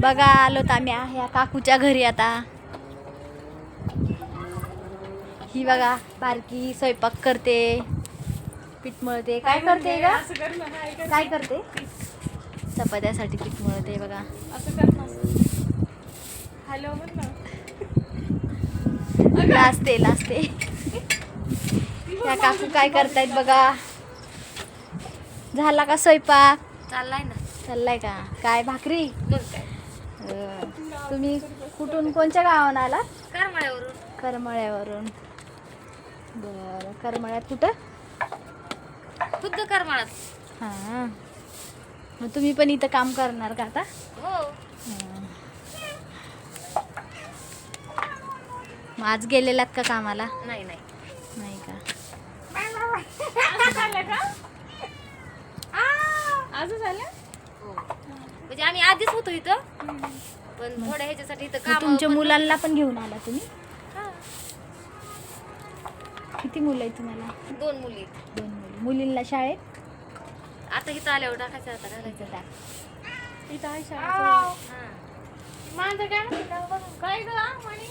बघा आलोत आम्ही आ- ह्या काकूच्या घरी आता. ही बघा बारकी स्वयंपाक करते. पीठ मळते. काय करते ग. काय करते? चपात्यासाठी पीठ मळते बघा. हॅलो लाजते लाजते. या काकू काय करतायत बघा. झाला का स्वयंपाक? चाललाय ना. चाललाय का? काय भाकरी? काय? तुम्ही कुठून कोणत्या गावानं आला करमाळ्यावरून. करमळ्यावरून. बरं करमळ्यात कुठं? खुद्द करमाळ्यात हां. मग तुम्ही पण इथं काम करणार का आता? हो. मग आज गेलेलात का कामाला? नाही नाही. नाही का? म्हणजे आम्ही आधीच होतो इथं. पण थोड्या ह्याच्यासाठी इथं काम तुमच्या मुलांना पण घेऊन आला तुम्ही? हा. किती मुलं आहेत तुम्हाला? दोन मुली. दोन मुली. मुलींना शाळेत? आता इथं आल्यावर टाकायचं आता घालायचं टाक. इथं आहे शाळा हा. माझं काय म्हणते काय ग म्हणे